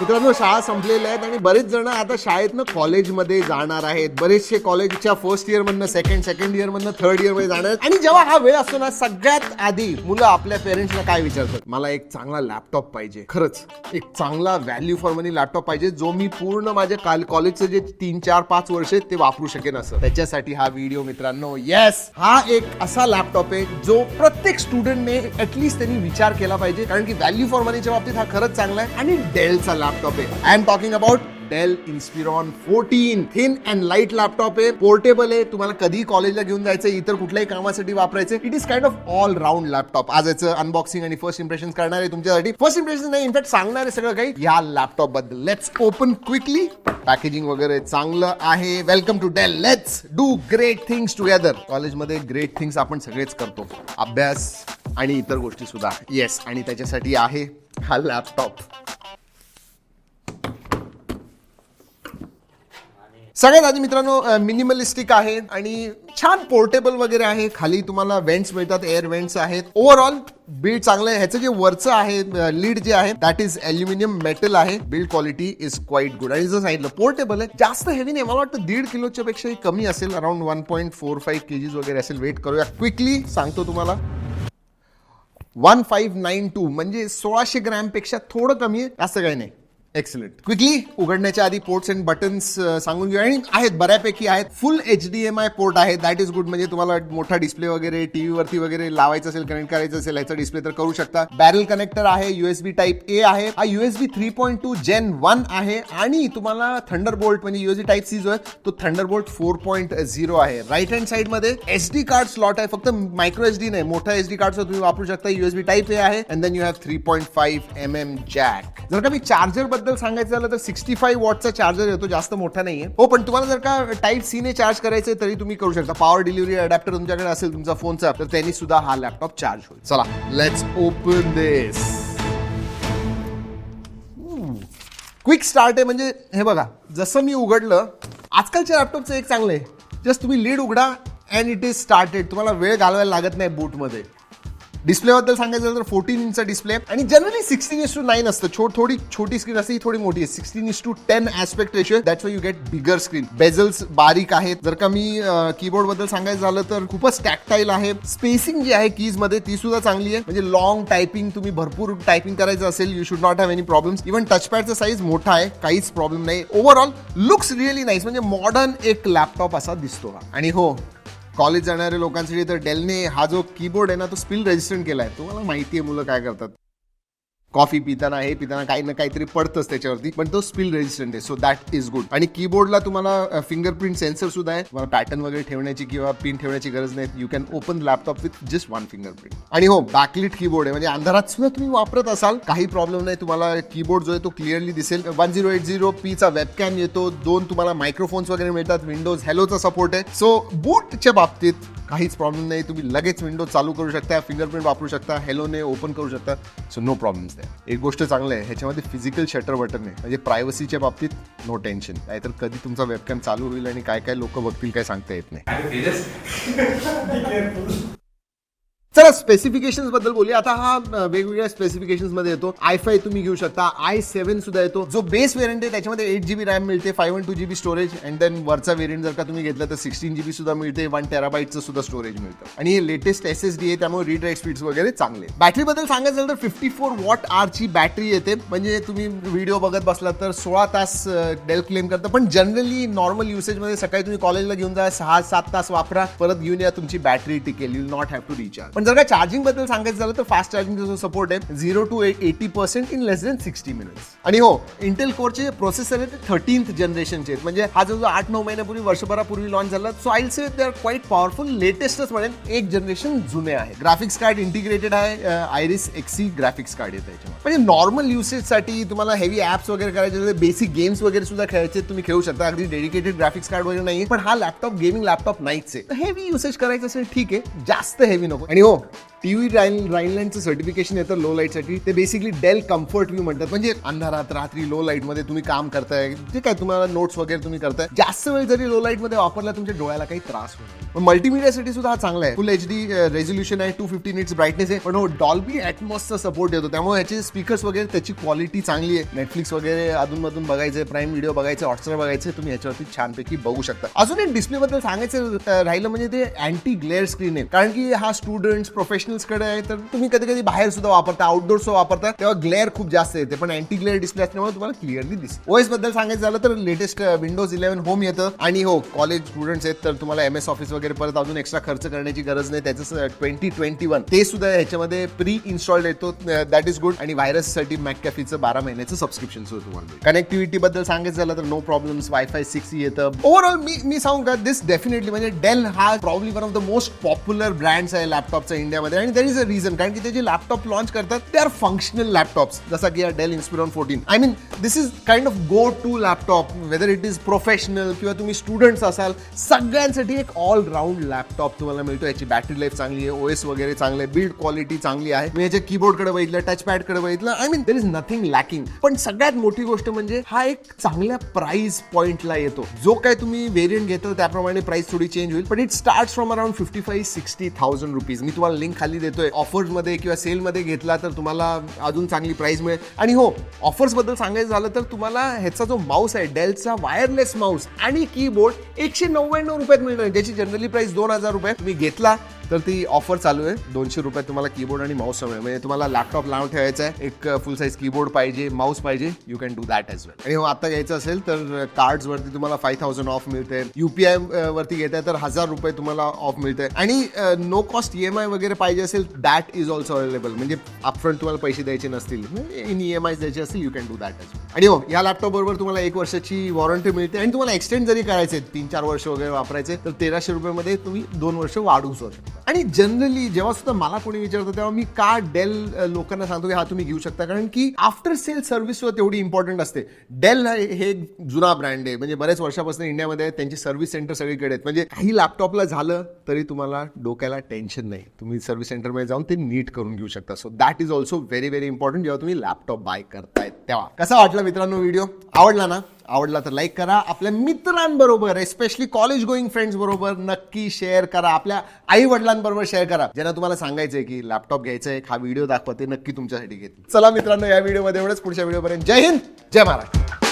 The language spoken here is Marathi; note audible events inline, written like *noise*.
मित्रांनो शाळा संपलेल्या आहेत आणि बरेच जण आता शाळेतनं कॉलेजमध्ये जाणार आहेत. बरेचसे कॉलेजच्या फर्स्ट इयर मधनं सेकंड सेकंड इयर मधनं थर्ड इयरमध्ये जाणार आहेत. आणि जेव्हा हा वेळ असतो ना सगळ्यात आधी मुलं आपल्या पेरेंट्सला काय विचारतात? मला एक चांगला लॅपटॉप पाहिजे. खरंच एक चांगला व्हॅल्यू फॉर मनी लॅपटॉप पाहिजे जो मी पूर्ण माझ्या काल कॉलेजचे जे तीन चार पाच वर्ष आहेत ते वापरू शकेन असं. त्याच्यासाठी हा व्हिडिओ मित्रांनो येस हा एक असा लॅपटॉप आहे जो प्रत्येक स्टुडंटने ऍटलीस्ट त्यांनी विचार केला पाहिजे. कारण की व्हॅल्यू फॉर मनीच्या बाबतीत हा खरंच चांगला आहे. आणि डेलचा लॅपटॉप आहे I am talking about Dell Inspiron fourteen thin and light laptop आहे. पोर्टेबल आहे. तुम्हाला कधी कॉलेजला घेऊन जायचं इतर कुठल्याही कामासाठी वापरायचं it is kind of all round laptop आज याचं अनबॉक्सिंग आणि फर्स्ट इम्प्रेशन करणार आहे तुमच्यासाठी. फर्स्ट इम्प्रेशन नाही इनफॅक्ट सांगणार आहे सगळं काही. या लॅपटॉपबद्दल. लेट्स ओपन क्विकली पॅकेजिंग वगैरे चांगलं आहे. Welcome to Dell let's do great things together कॉलेजमध्ये ग्रेट थिंग्स आपण सगळेच करतो. अभ्यास आणि इतर गोष्टी सुद्धा. येस आणि त्याच्यासाठी आहे हा लॅपटॉप सगळ्यात आधी मित्रांनो मिनिमलिस्टिक आहे आणि छान पोर्टेबल वगैरे आहे. खाली तुम्हाला वेंट्स मिळतात एअर वेंट्स आहेत. ओव्हरऑल बिल्ड चांगलं आहे. ह्याचं जे वरचं आहे लीड जे आहे दॅट इज अल्युमिनियम मेटल आहे. Build quality is quite good आणि जर सांगितलं पोर्टेबल आहे. जास्त हेवी नाही. मला वाटतं दीड किलोच्या पेक्षाही कमी असेल. Around one point four five KGs वगैरे असेल. वेट करूया. क्विकली सांगतो तुम्हाला. वन फाईव्ह नाईन टू म्हणजे सोळाशे ग्रॅमपेक्षा थोडं कमी आहे. असं काही नाही. एक्सलेंट क्विकली उघडण्याच्या आधी पोर्ट्स अँड बटन्स सांगून घेऊ. आणि आहेत बऱ्यापैकी आहेत. Full H D M I port आहे दॅट इज गुड म्हणजे तुम्हाला मोठा डिस्प्ले वगैरे टीव्ही वरती वगैरे लावायचं असेल कनेक्ट करायचं असेल ह्याचा डिस्प्ले तर करू शकता. बॅरल कनेक्टर आहे युएसबी टाईप ए आहे. हा USB three point two gen one आहे. आणि तुम्हाला थंडर बोल्ट म्हणजे युएसबी टाईप सी जो आहे तो thunder bolt four point zero आहे. राईट हँड साईडमध्ये एस डी कार्ड स्लॉट आहे. फक्त मायक्रो एस डी नाही मोठा एस डी कार्ड तुम्ही वापरू शकता. युएसबी टाईप ए आहे. And then you have three point five M M jack जर का मी चार्जर बद्दल सांगायचं झालं तर सिक्स्टी फाईव्ह वॉटचा चार्जर येतो जास्त मोठा नाहीये. हो पण तुम्हाला जर का टाईप सी ने चार्ज करायचं तरी तुम्ही करू शकता. पॉवर डिलिव्हरी अडॅप्टर तुमच्याकडे असेल तुमचा फोनचा तर त्यांनी सुद्धा हा लॅपटॉप चार्ज होईल. चला let's open this quick start आहे म्हणजे हे बघा जसं मी उघडलं आजकालच्या लॅपटॉपचं एक चांगलं आहे. जस्ट तुम्ही लीड उघडा अँड इट इज स्टार्टेड तुम्हाला वेळ घालवायला लागत नाही बूटमध्ये डिस्प्लेबद्दल सांगायचं झालं तर फोर्टीन इंचचा डिस्प्ले आणि generally sixteen is to nine असतं. छोट थोडी छोटी स्क्रीन असते ही थोडी मोठी आहे. Sixteen is to ten aspect ratio that's you get bigger screen bezels बारीक आहेत. जर का मी कीबोर्डबद्दल सांगायचं झालं तर खूपच टॅक्टाईल आहे. स्पेसिंग जी आहे कीजमध्ये ती सुद्धा चांगली आहे. म्हणजे लॉंग टायपिंग तुम्ही भरपूर टायपिंग करायचं असेल you should not have any problems even टचपॅडचा size मोठा आहे काहीच प्रॉब्लेम नाही. ओव्हरऑल लुक्स रिअली नाईस म्हणजे मॉडर्न एक लॅपटॉप असा दिसतो आणि हो कॉलेज जाणाऱ्या लोकांसाठी तर डेलने हा जो कीबोर्ड आहे ना तो स्पिल रेजिस्टंट केला आहे तुम्हाला माहिती आहे मुलं काय करतात. कॉफी पिताना हे पिताना काही ना काहीतरी पडतंच त्याच्यावरती. पण तो स्पिल रेजिस्टंट आहे. सो दॅट इज गुड आणि कीबोर्डला तुम्हाला फिंगरप्रिंट सेन्सर सुद्धा आहे. तुम्हाला पॅटर्न वगैरे ठेवण्याची किंवा पिन ठेवण्याची गरज नाही. You can open laptop with just one fingerprint आणि हो बॅकलिट कीबोर्ड आहे. म्हणजे अंधारात सुद्धा तुम्ही वापरत असाल काही प्रॉब्लेम नाही. तुम्हाला कीबोर्ड जो आहे तो क्लिअरली दिसेल. वन झिरो एट झिरो पीचा वेबकॅम येतो. दोन तुम्हाला मायक्रोफोन्स वगैरे मिळतात. विंडोज हॅलोचा सपोर्ट आहे. सो बूटच्या बाबतीत काहीच प्रॉब्लेम नाही. तुम्ही लगेच विंडो चालू करू शकता फिंगरप्रिंट वापरू शकता हेलोने ओपन करू शकता. सो नो प्रॉब्लेम्स द्या एक गोष्ट चांगलं आहे ह्याच्यामध्ये फिजिकल शटर बटन आहे. म्हणजे प्रायव्हसीच्या बाबतीत नो टेन्शन नाहीतर कधी तुमचा वेबकॅम चालू होईल आणि काय काय लोक बघतील काय सांगता येत नाही. *laughs* चला स्पेसिफिकेशनबद्दल बोलूया. आता हा वेगवेगळ्या स्पेसिफिकेशनमध्ये येतो. आय फाय तुम्ही घेऊ शकता. आय सेव्हन सुद्धा येतो. जो बेस वेरियंट आहे त्याच्यामध्ये एट जीबी रॅम मिळते five one two GB storage and then वरचा वेरियंट जर का तुम्ही घेतलं तर सिक्स्टीन जीबी सुद्धा मिळते वन टेराबाईटचं सुद्धा स्टोरेज मिळतं. आणि हे लेटेस्ट एस एस डी आहे त्यामुळे रीड राईट स्पीड्स वगैरे चांगले बॅटरी बद्दल सांगायचं झालं तर फिफ्टी फोर वॉट आरची बॅटरी येते. म्हणजे तुम्ही व्हिडिओ बघत बसला तर सोळा तास डेल क्लेम करतं. पण जनरली नॉर्मल युसेजमध्ये सकाळी तुम्ही कॉलेजला घेऊन जा सहा सात तास वापरा. परत घेऊन या तुमची बॅटरी टिकेल. You not have to recharge पण जर का चार्जिंगबद्दल सांगायचं झालं तर फास्ट चार्जिंगचा जो सपोर्ट आहे zero to eighty percent in less than sixty minutes आणि हो इंटेल कोरचे प्रोसेसर आहे ते थर्टीन्थ जनरेशनचे आहेत. म्हणजे हा जो आठ नऊ महिन्यापूर्वी वर्षभरापूर्वी लॉन्च झाला. So I'll say they are quite powerful लेटेस्टच म्हणेल एक जनरेशन जुने आहे. ग्राफिक्स कार्ड इंटिग्रेटेड आहे आयरिस एक्सी ग्राफिक्स कार्ड येतं त्याच्यामध्ये म्हणजे नॉर्मल युसेजसाठी तुम्हाला हेवी ॲप्स वगैरे करायचे बेसिक गेम्स वगैरे सुद्धा खेळायचे तुम्ही खेळू शकता. अगदी डेडिकेटेड ग्राफिक्स कार्ड वगैरे नाही पण हा लॅपटॉप गेमिंग लॅपटॉप नाहीच आहे. हेवी युसेज करायचं असेल ठीक आहे. जास्त हेवी नको. आणि हो Falou! टीव्ही राईनलँडचं सर्टिफिकेशन येतं लो लाईटसाठी ते बेसिकली डेल कम्फर्ट व्ह्यू म्हणतात. म्हणजे अंधारात रात्री लो लाईटमध्ये तुम्ही काम करताय. जे काय तुम्हाला नोट्स वगैरे तुम्ही करताय. जास्त वेळ जरी लो लाईटमध्ये वापरला तुमच्या डोळ्याला काही त्रास होणार मल्टीमीडियासाठी सुद्धा हा चांगला आहे. फुल एच डी रेझोल्युशन आहे टू फिफ्टी निट्स ब्राईटनेस आहे. पण हो डॉल्बी ॲटमॉसचा सपोर्ट येतो त्यामुळे ह्याचे स्पीकर्स वगैरे त्याची क्वालिटी चांगली आहे. नेटफ्लिक्स वगैरे अधूनमधून बघायचे प्राईम व्हिडिओ बघायचे हॉटस्टार बघायचे तुम्ही याच्यावरती छानपैकी बघू शकता. अजून एक डिस्प्लेबद्दल सांगायचं राहिलं म्हणजे ते अँटी ग्लेअर स्क्रीन आहे. कारण की हा स्टुडंट्स प्रोफेशनल कडे आहे तर तुम्ही कधी कधी बाहेर सुद्धा वापरता आउटडोर सुद्धा वापरता तेव्हा ग्लेअर खूप जास्त येते. पण अँटी ग्लेअर डिस्प्ले असल्यामुळे तुम्हाला क्लिअरली दिसते. ओएसबद्दल सांगायचं झालं तर लेटेस्ट विंडोज इलेव्हन होम येतं. आणि हो कॉलेज स्टुडंट्स आहेत तर तुम्हाला एम एस ऑफिस वगैरे परत अजून एक्स्ट्रा खर्च करण्याची गरज नाही. त्याचं ट्वेंटी ट्वेंटी वन ते सुद्धा ह्याच्यामध्ये प्री इन्स्टॉल्ड येतो दॅट इज गुड आणि व्हायरससाठी मॅकॅफीचं बारा महिन्याचं सबस्क्रिप्शन सुद्धा तुम्हाला कनेक्टिव्हिटी बद्दल सांगायचं झालं तर नो प्रॉब्लेम्स वायफाय सिक्स येतं. ओव्हरऑल मी मी सांगू का? दिस डेफिनेटली म्हणजे डेल हा probably one of the most popular brands आहे लॅपटॉपचा इंडियामध्ये आणि दर इज अ रिझन कारण की ते जे लॅपटॉप लॉन्च करतात ते आर फंक्शनल लॅपटॉप्स जसा की Dell Inspiron fourteen I mean this is kind of go to laptop whether it is professional किंवा तुम्ही स्टुडंट्स असाल सगळ्यांसाठी एक ऑल राऊंड लॅपटॉप तुम्हाला मिळतो. याची बॅटरी लाईफ चांगली आहे ओएस वगैरे चांगले आहे बिल्ड क्वालिटी चांगली आहे. मी याच्या कीबोर्डकडे बघितलं टचपॅडकडे बघितलं. I mean there is nothing lacking पण सगळ्यात मोठी गोष्ट म्हणजे हा एक चांगल्या प्राइस पॉईंटला येतो. जो काय तुम्ही व्हेरियंट घेतो त्याप्रमाणे प्राइस थोडी चेंज होईल. पण it start from around fifty five sixty thousand rupees मी तुम्हाला लिंक खाली देतोय. ऑफर्समध्ये किंवा सेलमध्ये घेतला तर तुम्हाला अजून चांगली प्राईस मिळेल. आणि हो ऑफर्सबद्दल सांगायचं झालं तर तुम्हाला ह्याचा जो माऊस आहे डेलचा वायरलेस माऊस आणि कीबोर्ड एकशे नव्याण्णव रुपयात मिळणार ज्याची जनरली प्राईस दोन हजार रुपये तुम्ही घेतला. तर ती ऑफर चालू आहे. दोनशे रुपयात तुम्हाला कीबोर्ड आणि माऊस हवे. म्हणजे तुम्हाला लॅपटॉप लावून ठेवायचा आहे. एक फुल साईज कीबोर्ड पाहिजे माऊस पाहिजे. You can do that as well आणि हो आता घ्यायचं असेल तर कार्ड्स वरती तुम्हाला फाईव्ह थाउजंड ऑफ मिळते. युपीआय वरती घेताय तर हजार रुपये तुम्हाला ऑफ मिळते. आणि no cost E M I वगैरे पाहिजे असेल दॅट इज ऑल्सो अवेलेबल म्हणजे अपफ्रंट तुम्हाला पैसे द्यायचे नसतील. इन ई एम आय द्यायचे असतील you can do that as आणि हो या लॅपटॉप बरोबर तुम्हाला एक वर्षाची वॉरंटी मिळते. आणि तुम्हाला एक्सटेंड जरी करायचे तीन चार वर्ष वगैरे वापरायचे तर तेराशे रुपयामध्ये तुम्ही दोन वर्ष वाढवू शकता. आणि जनरली जेव्हा सुद्धा मला कोणी विचारतं तेव्हा मी का डेल लोकांना सांगतो की हा तुम्ही घेऊ शकता? कारण की आफ्टर सेल सर्व्हिस सुद्धा तेवढी इम्पॉर्टंट असते. डेल हे एक जुना ब्रँड आहे. म्हणजे बऱ्याच वर्षापासून इंडियामध्ये त्यांची सर्व्हिस सेंटर सगळीकडे आहेत. म्हणजे काही लॅपटॉपला झालं तरी तुम्हाला डोक्याला टेन्शन नाही. तुम्ही सर्व्हिस सेंटरमध्ये जाऊन ते नीट करून घेऊ शकता. So that is also very very important जेव्हा तुम्ही लॅपटॉप बाय करतायत तेव्हा. कसा वाटला मित्रांनो व्हिडिओ आवडला ना? आवडला तर लाईक करा. आपल्या मित्रांबरोबर एस्पेशली कॉलेज गोईंग फ्रेंड्स बरोबर नक्की शेअर करा. आपल्या आई वडिलांबरोबर शेअर करा. ज्यांना तुम्हाला सांगायचंय की लॅपटॉप घ्यायचा आहे हा व्हिडिओ दाखवा ते नक्की तुमच्यासाठी घेतील चला मित्रांनो या व्हिडिओमध्ये एवढंच. पुढच्या व्हिडिओपर्यंत जय हिंद जय महाराष्ट्र.